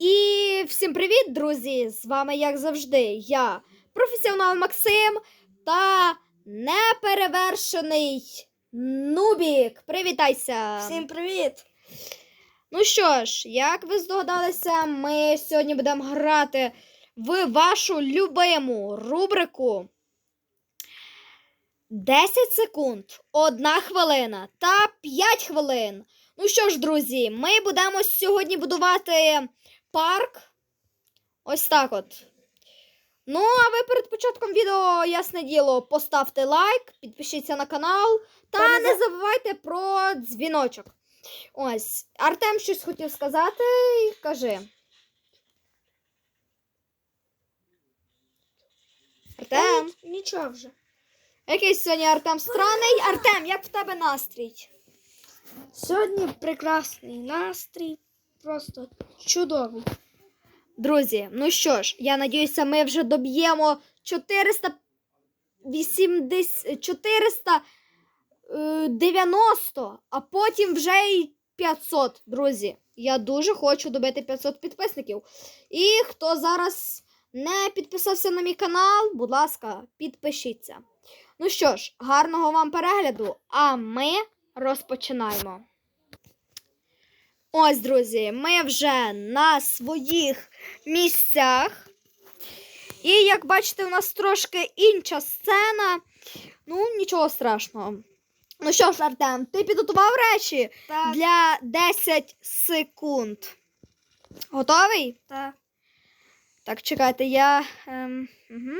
І всім привіт, друзі! З вами, як завжди, я, професіонал Максим та неперевершений Нубік. Привітайся! Всім привіт! Ну що ж, як ви здогадалися, ми сьогодні будемо грати в вашу любиму рубрику 10 секунд, 1 хвилина та 5 хвилин. Ну що ж, друзі, ми будемо сьогодні будувати парк. Ось так от. Ну, а ви перед початком відео, ясне діло, поставте лайк, підпишіться на канал та Та не не забувайте про дзвіночок. Ось, Артем щось хотів сказати. Кажи. Артем. Нічого вже. Якийсь сьогодні Артем странний. Артем, як в тебе настрій? Сьогодні прекрасний настрій, просто чудовий. Друзі, ну що ж, я надіюся, ми вже доб'ємо 480, 490, а потім вже й 500, друзі. Я дуже хочу добити 500 підписників. І хто зараз не підписався на мій канал, будь ласка, підпишіться. Ну що ж, гарного вам перегляду, а ми розпочинаємо. Ось, друзі, ми вже на своїх місцях. І як бачите, у нас трошки інша сцена. Ну, нічого страшного. Ну що ж, Артем, ти підготував речі Так, для 10 секунд. Готовий? так. Так, чекайте, я. Ем, угу.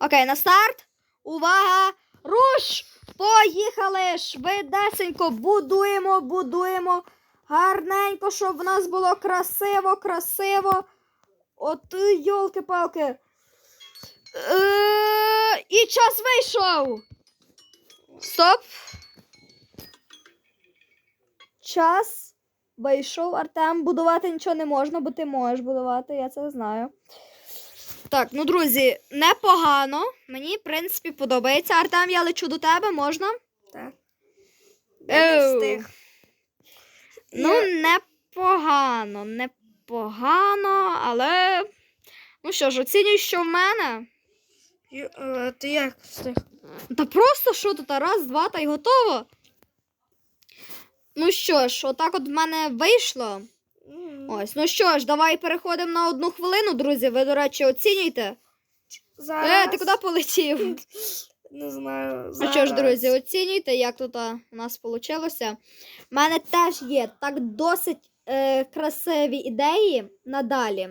Окей, на старт. Увага! Руш! Поїхали! Швидесенько будуємо, будуємо. Гарненько, щоб в нас було красиво, красиво. От йолки-палки. Е, і час вийшов. Стоп. Час вийшов. Артем, будувати нічого не можна, бо ти можеш будувати, я це знаю. Так, ну друзі, непогано. Мені, в принципі, подобається. Артем, я лечу до тебе, можна? так. Я не встиг. Ну, непогано, непогано, але. Ну що ж, оцінюй, що в мене. Ю- е, Ти як встиг? Та просто що тут, раз, два, та й готово. Ну що ж, отак от в мене вийшло. Ось, ну що ж, давай переходимо на одну хвилину, друзі. Ви, до речі, оцінюйте. Зараз. Е, ти куди полетів? Не знаю. Ну що ж, друзі, оцінюйте, як тут у нас вийшло. У мене теж є так досить е, красиві ідеї надалі.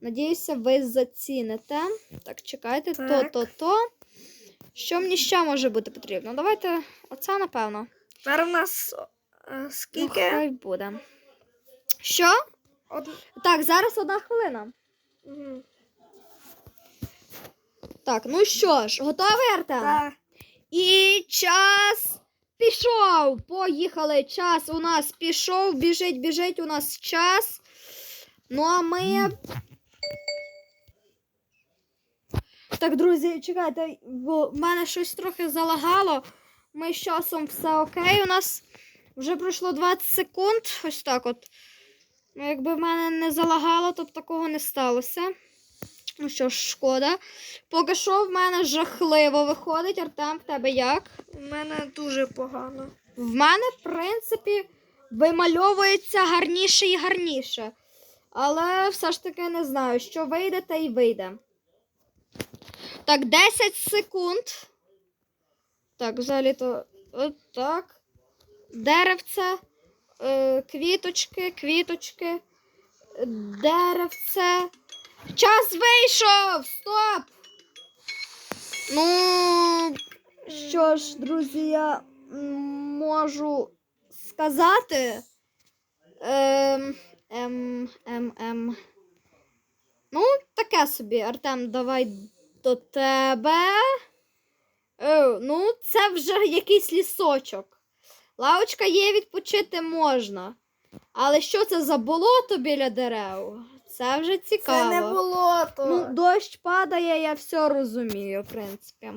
Надіюся, ви заціните. Так, чекайте, то, Так. то, то. Що мені ще може бути потрібно? Давайте оце, напевно. Тепер у нас е, Ну, скільки? хай буде. Що? Од... Так, зараз одна хвилина. Мгм. Так, ну що ж, готовий, Артем? Так. І час пішов. Поїхали. Час у нас пішов. Біжить, біжить у нас час. Ну, а ми. Так, друзі, чекайте, бо в мене щось трохи залагало. Ми з часом все окей. У нас вже пройшло 20 секунд. Ось так от. Ну, якби в мене не залагало, то б такого не сталося. Ну що ж, шкода. Поки що в мене жахливо виходить. Артем, в тебе як? У мене дуже погано. В мене, в принципі, вимальовується гарніше і гарніше. Але все ж таки не знаю, що вийде, та й вийде. Так, 10 секунд. Так, взагалі то. От так. Деревце. Е, квіточки, квіточки. е, Деревце. Час вийшов! Стоп! Ну, що ж, друзі, я можу сказати. Ем, ем, ем, ем. Ну, таке собі, Артем, давай до тебе. О, ну, це вже якийсь лісочок. Лавочка є, відпочити можна. Але що це за болото біля дерев? Це вже цікаво. Це не болото. Ну, дощ падає, я все розумію, в принципі.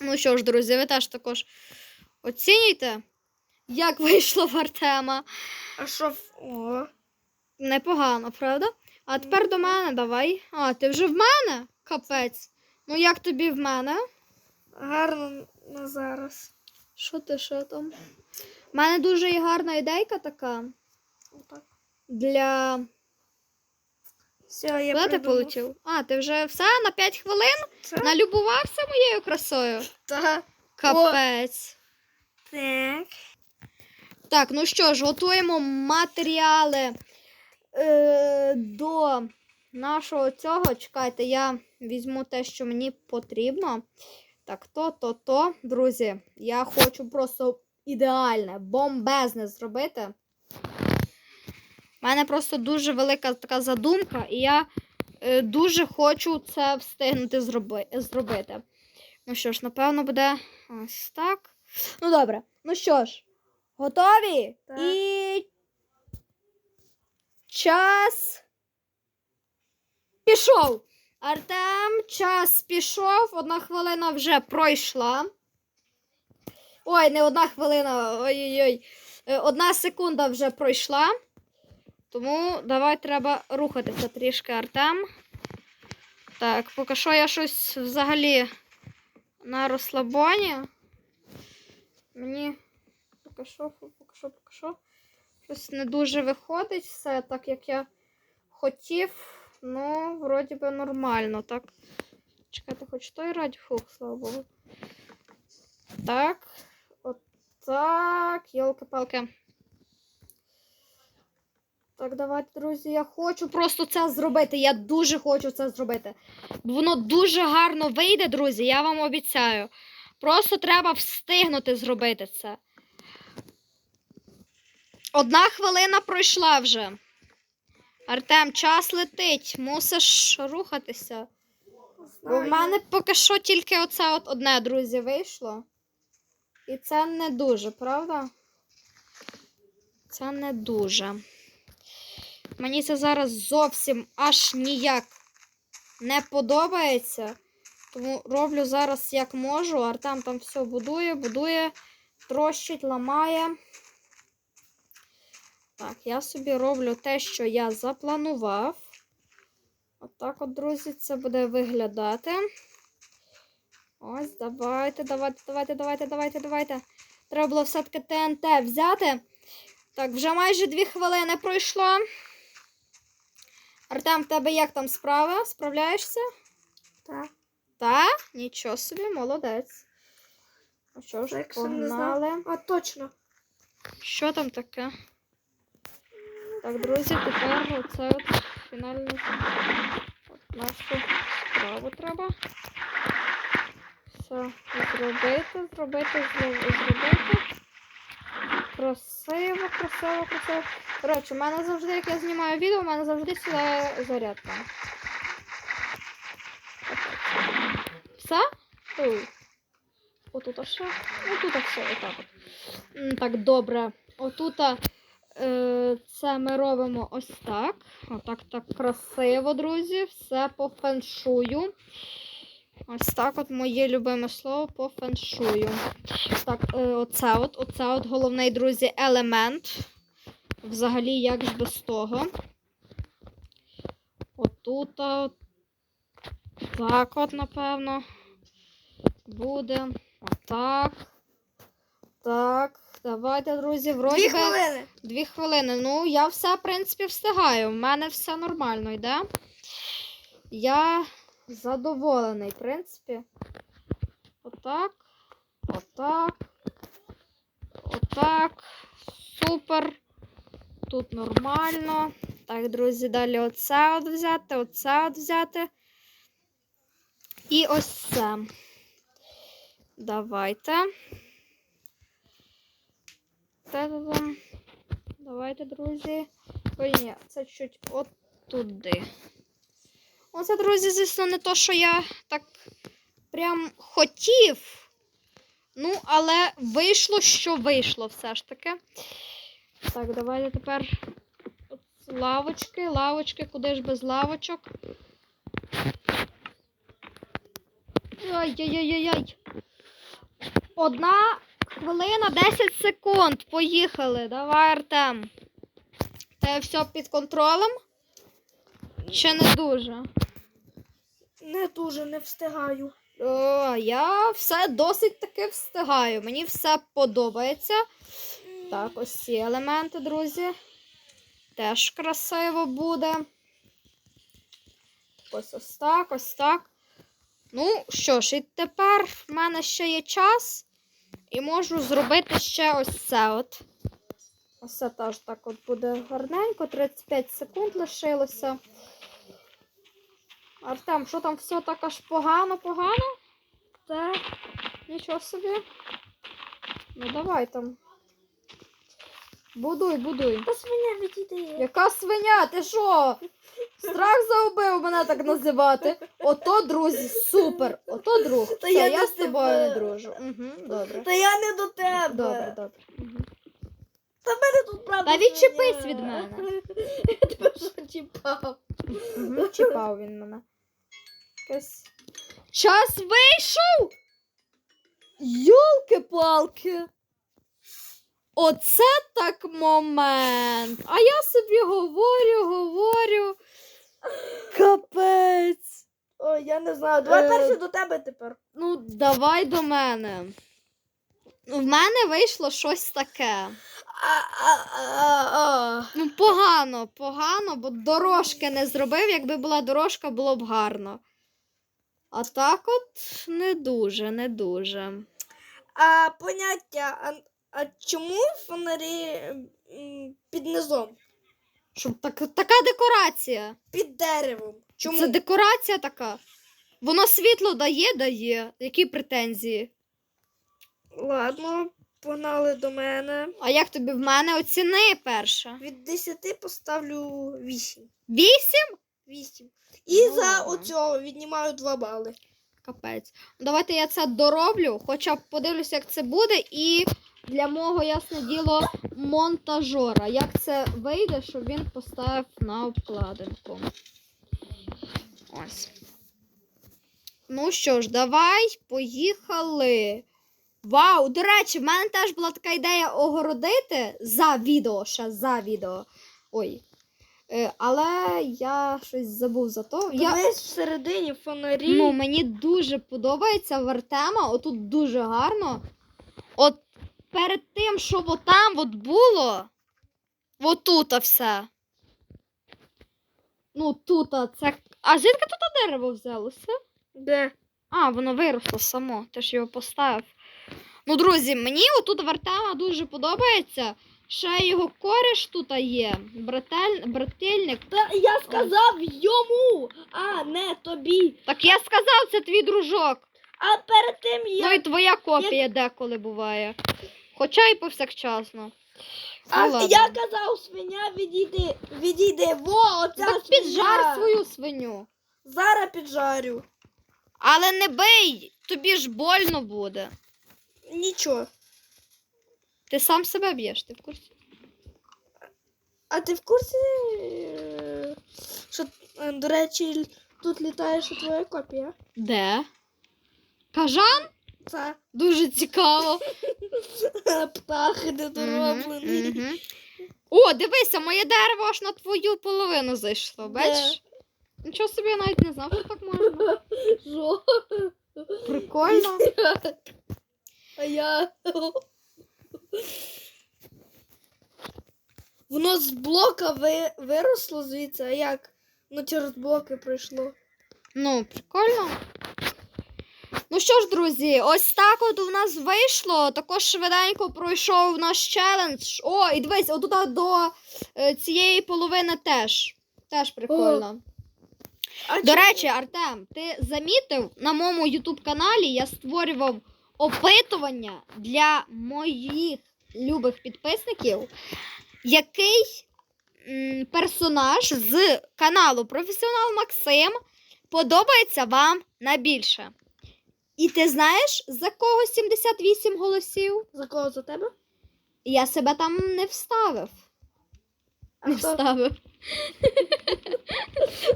Ну що ж, друзі, ви теж також оцінюйте, як вийшло в Артема. А що. О. Непогано, правда? А тепер до мене давай. А, ти вже в мене? Капець. Ну як тобі в мене? Гарно на зараз. Що ти що там? У мене дуже гарна ідейка така Отак. для. Все, я ти полетів? А, ти вже все на 5 хвилин Це? налюбувався моєю красою. Так. Капець. Так. Так, ну що ж, готуємо матеріали е, до нашого цього. Чекайте, я візьму те, що мені потрібно. Так, то, то, то. Друзі, я хочу просто ідеальне, бомбезне зробити. У мене просто дуже велика така задумка, і я е, дуже хочу це встигнути зроби, зробити. Ну що ж, напевно, буде ось так. Ну добре. Ну що ж, готові? Так. І час пішов. Артем, час пішов. Одна хвилина вже пройшла. Ой, не одна хвилина. Ой-ой-ой. Е, Одна секунда вже пройшла. Тому давай треба рухатися трішки, Артем. Так, поки що я щось взагалі на розслабоні. Мені поки що, поки що, поки що. Щось не дуже виходить все так, як я хотів. Ну, вроді би нормально, так. Чекайте, хоч той радь, фух, слава Богу. Так. Так. Йолки-палки. Так, давайте, друзі, я хочу просто це зробити. Я дуже хочу це зробити. Воно дуже гарно вийде, друзі, я вам обіцяю. Просто треба встигнути зробити це. Одна хвилина пройшла вже. Артем, час летить, мусиш рухатися. Бо в мене поки що тільки оце от одне, друзі, вийшло. І це не дуже, правда? Це не дуже. Мені це зараз зовсім аж ніяк не подобається. Тому роблю зараз як можу. Артем там все будує, будує, трощить, ламає. Так, я собі роблю те, що я запланував. Отак от, друзі, це буде виглядати. Ось, давайте, давайте, давайте, давайте, давайте, давайте. Треба було все-таки ТНТ взяти. Так, вже майже дві хвилини пройшло. Артем, в тебе як там справа? Справляєшся? Так. Та? Нічого собі, молодець. Ну що ж, погнали. А, точно. Що там таке? Так, друзі, тепер оце от фінальну от нашу справу треба. Все зробити, зробити, зробити. Красиво, красиво, красиво. Коротше, у мене завжди, як я знімаю відео, у мене завжди сідає зарядка. Все? Отут ще. Отут все, отак от. Так, добре. Отут е, це ми робимо ось так. Отак так красиво, друзі. Все по феншую. Ось так от моє любиме слово по феншую. Так, е, оце от, оце от головний, друзі, елемент. Взагалі, як ж без того. Отут. от, Так от, напевно. Буде. Отак. Так. Давайте, друзі, вроді Дві хвилини. Дві хвилини. Ну, я все, в принципі, встигаю. У мене все нормально йде. Я задоволений, в принципі. Отак. Отак. Отак. Супер. Тут нормально. Так, друзі, далі оце от взяти, оце от взяти. І ось це. Давайте. Давайте, друзі. Ой, ні, це чуть от туди. Оце, друзі, звісно, не то, що я так прям хотів. Ну, але вийшло, що вийшло все ж таки. Так, давайте тепер лавочки, лавочки, куди ж без лавочок. Ай-яй-яй-яй-яй. Одна хвилина 10 секунд. Поїхали. Давай, Артем. Те все під контролем? Чи не дуже? Не дуже не встигаю. О, я все досить таки встигаю. Мені все подобається. Так, ось ці елементи, друзі. Теж красиво буде. Ось ось так, ось так. Ну, що ж, і тепер в мене ще є час. І можу зробити ще ось це от. Ось це теж так от буде гарненько. 35 секунд лишилося. Артем, що там все так аж погано-погано? Так. Нічого собі. Ну давай там. Будуй, будуй. Та свиня відійде. Яка свиня? Ти що? Страх заубив мене так називати. Ото, друзі, супер. Ото друг. Та Все, я я з тобою не дружу. Угу, добре. Та я не до тебе. Добре, добре. Мгм. Та в мене тут правда. Та відчепись свиня. від мене. Я тебе що чіпав. Угу, чіпав він мене. Якась... Час вийшов! Йолки-палки! Оце так момент. А я собі говорю, говорю. Капець. Ой, я не знаю. Давай Е, перше до тебе тепер. Ну, давай до мене. В мене вийшло щось таке. Ну, погано, погано, бо дорожки не зробив. Якби була дорожка, було б гарно. А так от не дуже, не дуже. А поняття, а, а чому фонарі м, під низом? Щоб так, така декорація. Під деревом. Чому? Це декорація така. Воно світло дає, дає. Які претензії? Ладно, погнали до мене. А як тобі в мене оціни перше? Від 10 поставлю 8. Вісім? 8. І Ну, за ладно. оцього віднімаю 2 бали. Капець. Давайте я це дороблю, хоча б подивлюся, як це буде, і для мого, ясне діло, монтажора. Як це вийде, щоб він поставив на обкладинку. Ось. Ну що ж, давай, поїхали. Вау! До речі, в мене теж була така ідея огородити за відео, ще за відео. Ой. Е, але я щось забув за то. Я... Дивись всередині фонарі. Ну, мені дуже подобається в Артема. Отут дуже гарно. От перед тим, що отам от було, отут все. Ну, тут це. А звідки тут дерево взялося? Де? А, воно виросло само, ти ж його поставив. Ну, друзі, мені отут в Артема дуже подобається. Ще його кореш тут є. Братель... Брательник. Та я сказав йому, а не тобі. Так я сказав, це твій дружок. А перед тим Ну я. і твоя копія деколи буває. Хоча й повсякчасно. а ну, ладно. я казав, свиня відійди, відійди. Во, оця Так свиня. піджар свою свиню. Зараз піджарю. Але не бий, тобі ж больно буде. Нічого. Ти сам себе б'єш, ти в курсі? А ти в курсі, що, до речі, тут літає ще твоя копія? Де? Кажан? Це Дуже цікаво. птах Мгм, недороблений. мгм. О, дивися, моє дерево аж на твою половину зайшло. Бачиш? Нічого собі я навіть не знав, що так можна. Жо. Прикольно. А я. Воно з блока ви... виросло звідси, а як? Ну через блоки пройшло. Ну, прикольно. Ну що ж, друзі, ось так от у нас вийшло. Також швиденько пройшов наш челендж. О, і дивись, отут до е, цієї половини теж. Теж прикольно. А До чому? речі, Артем, ти замітив на моєму YouTube каналі я створював опитування для моїх любих підписників, який м, персонаж з каналу Професіонал Максим подобається вам найбільше. І ти знаєш, за кого 78 голосів? За кого за тебе? Я себе там не вставив. А Не хто? вставив.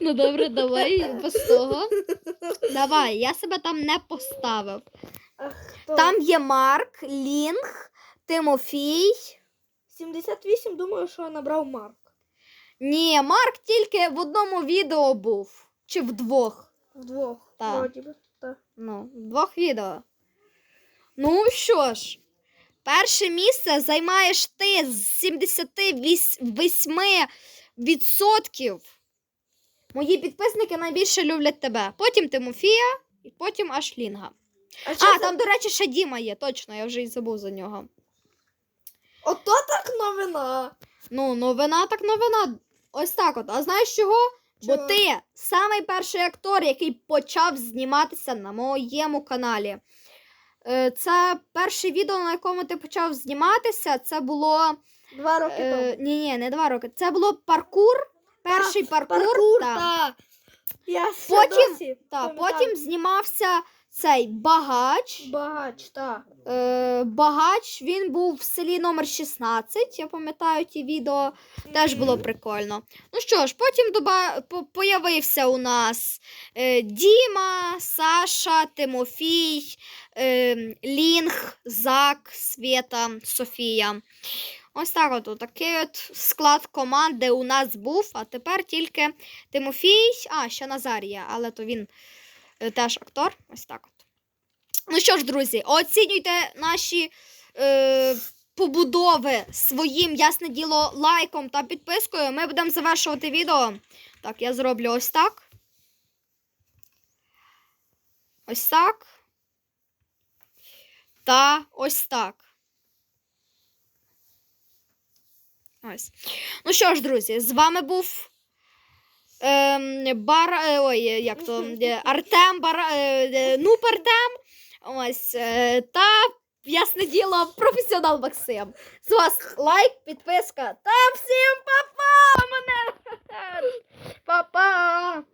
ну добре, давай без того. Давай, я себе там не поставив. А хто? Там є Марк, Лінг, Тимофій. 78, думаю, що набрав Марк. Ні, Марк тільки в одному відео був. Чи в двох. Вдвох. Так. Вроді би. Так. Ну, в двох відео. Ну що ж, перше місце займаєш ти з 78%. Мої підписники найбільше люблять тебе. Потім Тимофія і потім Ашлінга. А, А, там, до речі, ще Діма є, точно, я вже й забув за нього. Ото так новина. Ну, новина так новина. Ось так от. А знаєш чого? Бо ти самий перший актор, який почав зніматися на моєму каналі. Е, Це перше відео, на якому ти почав зніматися. Це було. Два роки тому. Е, ні, ні, не два роки. Це було паркур. Перший паркур. Паркур, та. так. Я Потім- Та, потім знімався цей багач. Багач, так. Е, багач він був в селі номер 16. Я пам'ятаю ті відео. Теж було прикольно. Ну що ж, потім доба... по- появився у нас е, Діма, Саша, Тимофій, е, Лінг, Зак, Свєта, Софія. Ось так от такий от склад команди у нас був, а тепер тільки Тимофій, а, ще Назарія, але то він теж актор. Ось так от. Ну що ж, друзі, оцінюйте наші е, побудови своїм, ясне діло, лайком та підпискою. Ми будемо завершувати відео. Так, я зроблю ось так. Ось так. Та ось так. Ось. Ну що ж, друзі, з вами був. Ем, е, бар, ой, е, як то, Артем, бар, е, Нуп Артем. Ось, е, та, ясне діло, професіонал Максим. З вас лайк, підписка та всім па-па! Мене! Па-па!